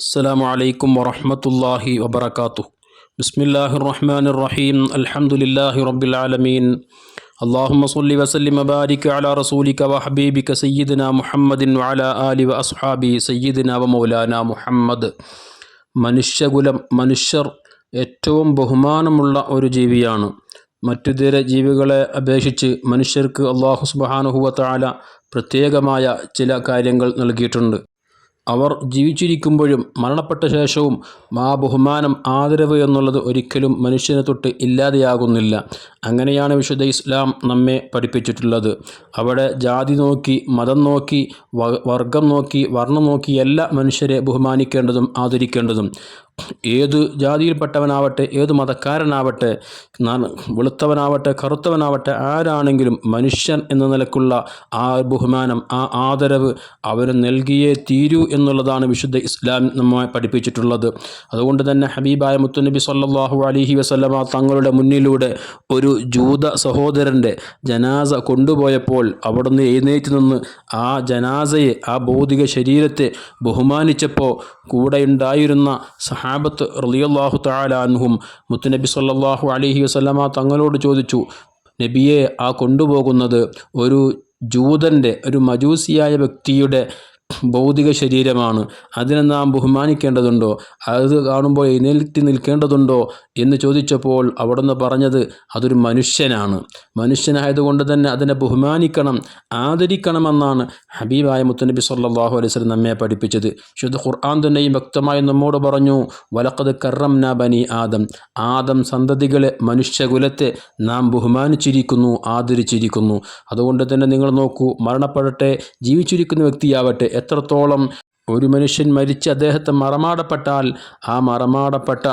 السلام عليكم ورحمة الله وبركاته بسم الله الرحمن الرحيم الحمد لله رب العالمين اللهم صل وسلم وبارك على رسولك وحبيبك سيدنا محمد وعلى آله وأصحابه سيدنا ومولانا മുഹമ്മദ് മനുഷ്യകുലം മനുഷ്യർ ഏറ്റവും ബഹുമാനമുള്ള ഒരു ജീവിയാണ് മറ്റുതര ജീവികളെ അപേക്ഷിച്ച് മനുഷ്യർക്ക് അള്ളാഹു സുബാനുഹുവ താല പ്രത്യേകമായ ചില കാര്യങ്ങൾ നൽകിയിട്ടുണ്ട് അവർ ജീവിച്ചിരിക്കുമ്പോഴും മരണപ്പെട്ട ശേഷവും ആ ബഹുമാനം ആദരവ് എന്നുള്ളത് ഒരിക്കലും മനുഷ്യനെ തൊട്ട് ഇല്ലാതെയാകുന്നില്ല. അങ്ങനെയാണ് വിശുദ്ധ ഇസ്ലാം നമ്മെ പഠിപ്പിച്ചിട്ടുള്ളത്. അവിടെ ജാതി നോക്കി മതം നോക്കി വർഗം നോക്കി വർണം നോക്കി എല്ലാ മനുഷ്യരെ ബഹുമാനിക്കേണ്ടതും ആദരിക്കേണ്ടതും. ഏത് ജാതിയിൽപ്പെട്ടവനാവട്ടെ ഏത് മതക്കാരനാവട്ടെ വെളുത്തവനാവട്ടെ കറുത്തവനാവട്ടെ ആരാണെങ്കിലും മനുഷ്യൻ എന്ന നിലക്കുള്ള ആ ബഹുമാനം ആ ആദരവ് അവന് നൽകിയേ തീരൂ എന്നുള്ളതാണ് വിശുദ്ധ ഇസ്ലാം നമ്മെ പഠിപ്പിച്ചിട്ടുള്ളത്. അതുകൊണ്ട് തന്നെ ഹബീബായ മുത്തുനബി സല്ലാഹു അലൈഹി വസല്ലമ തങ്ങളുടെ മുന്നിലൂടെ ഒരു ജൂത സഹോദരന്റെ ജനാസ കൊണ്ടുപോയപ്പോൾ അവിടുന്ന് എഴുന്നേറ്റ് നിന്ന് ആ ജനാസയെ ആ ഭൗതിക ശരീരത്തെ ബഹുമാനിച്ചപ്പോൾ കൂടെയുണ്ടായിരുന്ന സഹാബത്ത് റളിയല്ലാഹു തആല അൻഹും മുത്തുനബി സല്ലാഹു അലൈഹി വസല്ലമ തങ്ങളോട് ചോദിച്ചു നബിയെ ആ കൊണ്ടുപോകുന്നത് ഒരു ജൂതന്റെ ഒരു മജൂസിയായ വ്യക്തിയുടെ ഭൗതിക ശരീരമാണ്. അതിനെ നാം ബഹുമാനിക്കേണ്ടതുണ്ടോ? അത് കാണുമ്പോൾ എഴുന്നേൽറ്റി നിൽക്കേണ്ടതുണ്ടോ? എന്ന് ചോദിച്ചപ്പോൾ അവിടുന്ന് പറഞ്ഞത് അതൊരു മനുഷ്യനാണ്. മനുഷ്യനായതുകൊണ്ട് തന്നെ അതിനെ ബഹുമാനിക്കണം ആദരിക്കണമെന്നാണ് ഹബീബായ മുത്തനബി സല്ലാഹു അലൈസ് നമ്മെ പഠിപ്പിച്ചത്. ശുദ്ധ ഖുർആൻ തന്നെയും വ്യക്തമായി നമ്മോട് പറഞ്ഞു വലക്കത് കറംന ബനി ആദം. ആദം സന്തതികളെ മനുഷ്യകുലത്തെ നാം ബഹുമാനിച്ചിരിക്കുന്നു ആദരിച്ചിരിക്കുന്നു. അതുകൊണ്ട് തന്നെ നിങ്ങൾ നോക്കൂ മരണപ്പെടട്ടെ ജീവിച്ചിരിക്കുന്ന വ്യക്തിയാവട്ടെ എത്രത്തോളം ഒരു മനുഷ്യൻ മരിച്ച് അദ്ദേഹത്തെ മറമാടപ്പെട്ടാൽ ആ മറമാടപ്പെട്ട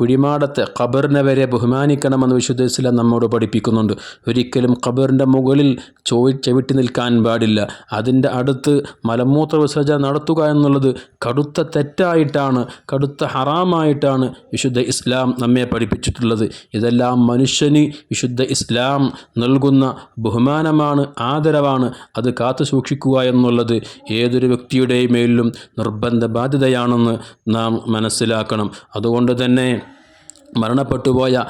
കുഴിമാടത്തെ ഖബറിനെ വരെ ബഹുമാനിക്കണമെന്ന് വിശുദ്ധ ഇസ്ലാം നമ്മോട് പഠിപ്പിക്കുന്നുണ്ട്. ഒരിക്കലും ഖബറിന്റെ മുകളിൽ ചോയി ചവിട്ടി നിൽക്കാൻ പാടില്ല. അതിന്റെ അടുത്ത് മലമൂത്ര വിസർജനം നടത്തുക എന്നുള്ളത് കടുത്ത തെറ്റായിട്ടാണ് കടുത്ത ഹറാമായിട്ടാണ് വിശുദ്ധ ഇസ്ലാം നമ്മെ പഠിപ്പിച്ചിട്ടുള്ളത്. ഇതെല്ലാം മനുഷ്യന് വിശുദ്ധ ഇസ്ലാം നൽകുന്ന ബഹുമാനമാണ് ആദരവാണ്. അത് കാത്തു സൂക്ഷിക്കുക എന്നുള്ളത് ഏതൊരു വ്യക്തിയുടെ മേലിലും നിർബന്ധ ബാധ്യതയാണെന്ന് നാം മനസ്സിലാക്കണം. അതുകൊണ്ട് തന്നെ മരണപ്പെട്ടുപോയ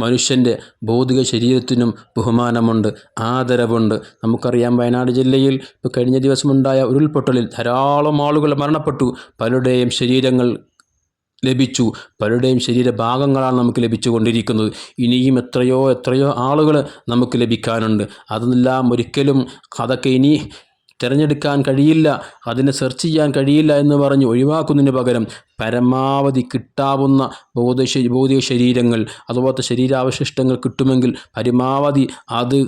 മനുഷ്യന്റെ ഭൗതിക ശരീരത്തിനും ബഹുമാനമുണ്ട് ആദരവുണ്ട്. നമുക്കറിയാം വയനാട് ജില്ലയിൽ ഇപ്പോൾ കഴിഞ്ഞ ദിവസമുണ്ടായ ഉരുൾപൊട്ടലിൽ ധാരാളം ആളുകൾ മരണപ്പെട്ടു. പലരുടെയും ശരീരങ്ങൾ ലഭിച്ചു. പലരുടെയും ശരീരഭാഗങ്ങളാണ് നമുക്ക് ലഭിച്ചുകൊണ്ടിരിക്കുന്നത്. ഇനിയും എത്രയോ എത്രയോ ആളുകൾ നമുക്ക് ലഭിക്കാനുണ്ട്. അതെല്ലാം ഒരിക്കലും അതൊക്കെ ഇനി തിരഞ്ഞെടുക്കാൻ കഴിയില്ല. അതിനെ സെർച്ച് ചെയ്യാൻ കഴിയില്ല എന്ന് പറഞ്ഞ് ഒഴിവാക്കുന്നതിന് പകരം പരമാവധി കിട്ടാവുന്ന ഭൗതിക ഭൗതിക ശരീരങ്ങൾ അതുപോലത്തെ ശരീരാവശിഷ്ടങ്ങൾ കിട്ടുമെങ്കിൽ പരമാവധി അത്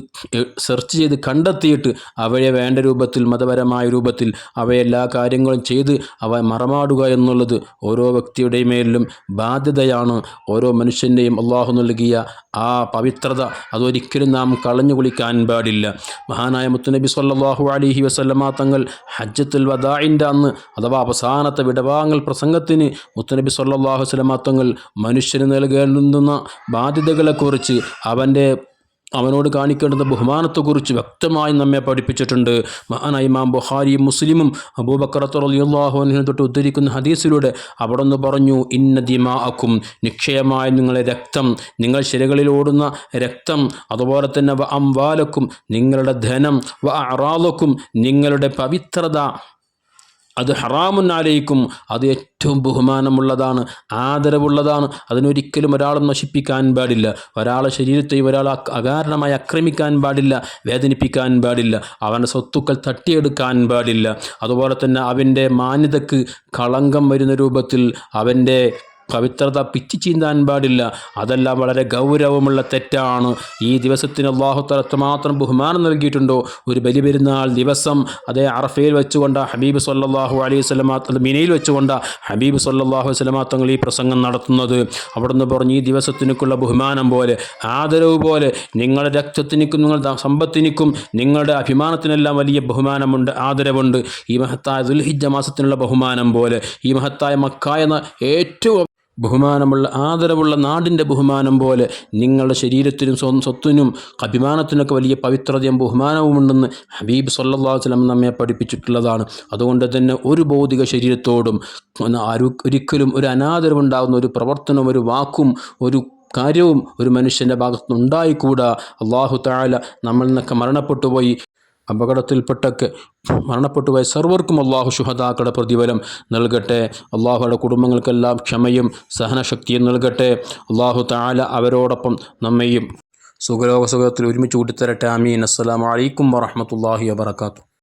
സെർച്ച് ചെയ്ത് കണ്ടെത്തിയിട്ട് അവയെ വേണ്ട രൂപത്തിൽ മതപരമായ രൂപത്തിൽ അവയെല്ലാ കാര്യങ്ങളും ചെയ്ത് അവ മറമാടുക എന്നുള്ളത് ഓരോ വ്യക്തിയുടെയും മേലിലും ബാധ്യതയാണ്. ഓരോ മനുഷ്യന്റെയും അള്ളാഹു നൽകിയ ആ പവിത്രത അതൊരിക്കലും നാം കളഞ്ഞു കുളിക്കാൻ പാടില്ല. മഹാനായ മുത്തുനബി സല്ലാഹു അലിഹി വസല്ലമ തങ്ങൾ ഹജ്ജത്തുൽ വദാഇന്റെ അന്ന് അഥവാ അവസാനത്തെ വിടവാങ്ങൽ പ്രസംഗത്തിന് മുത്തുനബി മുത്തനബി സല്ലാഹു സ്വലമാത്തങ്ങൾ തങ്ങൾ മനുഷ്യന് നൽകേണ്ടുന്ന ബാധ്യതകളെക്കുറിച്ച് അവന്റെ അവനോട് കാണിക്കേണ്ടുന്ന ബഹുമാനത്തെക്കുറിച്ച് വ്യക്തമായി നമ്മെ പഠിപ്പിച്ചിട്ടുണ്ട്. മഹാനായ ഇമാം ബുഹാരിയും മുസ്ലിമും അബൂബക്കറത്ത് റളിയല്ലാഹു അൻഹു തൊട്ട് ഉദ്ധരിക്കുന്ന ഹദീസിലൂടെ അവിടെ നിന്ന് പറഞ്ഞു ഇന്ന ദിമാഅക്കും നിക്ഷയമായ നിങ്ങളെ രക്തം നിങ്ങൾ ശിരകളിൽ ഓടുന്ന രക്തം അതുപോലെ തന്നെ വ അംവാലക്കും നിങ്ങളുടെ ധനം വ അറാലക്കും നിങ്ങളുടെ പവിത്രത അത് ഹറാമുൻ അലൈക്കും. അത് ഏറ്റവും ബഹുമാനമുള്ളതാണ് ആദരവുള്ളതാണ്. അതിനൊരിക്കലും ഒരാളും നശിപ്പിക്കാൻ പാടില്ല. ഒരാളെ ശരീരത്തെയും ഒരാൾ അകാരണമായി ആക്രമിക്കാൻ പാടില്ല വേദനിപ്പിക്കാൻ പാടില്ല അവന്റെ സ്വത്തുക്കൾ തട്ടിയെടുക്കാൻ പാടില്ല. അതുപോലെ തന്നെ അവന്റെ മാന്യതക്ക് കളങ്കം വരുന്ന രൂപത്തിൽ അവന്റെ പവിത്രത പിച്ചു ചീന്താൻ പാടില്ല. അതെല്ലാം വളരെ ഗൗരവമുള്ള തെറ്റാണ്. ഈ ദിവസത്തിന് അള്ളാഹുത്തല മാത്രം ബഹുമാനം നൽകിയിട്ടുണ്ടോ? ഒരു ബലിപെരുന്നാൾ ദിവസം അതേ അറഫയിൽ വെച്ചുകൊണ്ട് ഹബീബ് സല്ലാഹു അലൈഹി സ്വലമാ അത് മിനയിൽ വെച്ചുകൊണ്ട് ഹബീബ് സല്ലാഹു അലൈഹി സ്വലമാ തങ്ങൾ ഈ പ്രസംഗം നടത്തുന്നത്. അവിടുന്ന് പറഞ്ഞ് ഈ ദിവസത്തിനൊക്കെയുള്ള ബഹുമാനം പോലെ ആദരവ് പോലെ നിങ്ങളുടെ രക്തത്തിനിക്കും നിങ്ങളുടെ സമ്പത്തിനിക്കും നിങ്ങളുടെ അഭിമാനത്തിനെല്ലാം വലിയ ബഹുമാനമുണ്ട് ആദരവുണ്ട്. ഈ മഹത്തായ ദുൽഹിജ മാസത്തിനുള്ള ബഹുമാനം പോലെ ഈ മഹത്തായ മക്ക എന്ന ഏറ്റവും ബഹുമാനമുള്ള ആദരവുള്ള നാടിന്റെ ബഹുമാനം പോലെ നിങ്ങളുടെ ശരീരത്തിനും സ്വ സ്വത്തിനും അഭിമാനത്തിനൊക്കെ വലിയ പവിത്രതയും ബഹുമാനവുമുണ്ടെന്ന് ഹബീബ് സല്ലാസ്ലം നമ്മെ പഠിപ്പിച്ചിട്ടുള്ളതാണ്. അതുകൊണ്ട് തന്നെ ഒരു ഭൗതിക ശരീരത്തോടും ഒരിക്കലും ഒരു അനാദരവുണ്ടാകുന്ന ഒരു പ്രവർത്തനം ഒരു വാക്കും ഒരു കാര്യവും ഒരു മനുഷ്യന്റെ ഭാഗത്തുനിന്ന് ഉണ്ടായിക്കൂടാ അള്ളാഹു താല നമ്മളിൽ നിന്നൊക്കെ മരണപ്പെട്ടു പോയി. അപകടത്തിൽപ്പെട്ടൊക്കെ മരണപ്പെട്ടുപോയ സർവർക്കും അള്ളാഹു ശുഹദാക്കളുടെ പ്രതിഫലം നൽകട്ടെ. അള്ളാഹുയുടെ കുടുംബങ്ങൾക്കെല്ലാം ക്ഷമയും സഹനശക്തിയും നൽകട്ടെ. അള്ളാഹു താല അവരോടൊപ്പം നമ്മയും സുഖലോക സുഖത്തിൽ ഒരുമിച്ച് കൂട്ടിത്തരട്ടെ. അമീൻ അസ്സലാമു അലൈക്കും വറഹ്മത്തുള്ളാഹി വബറകാതുഹു.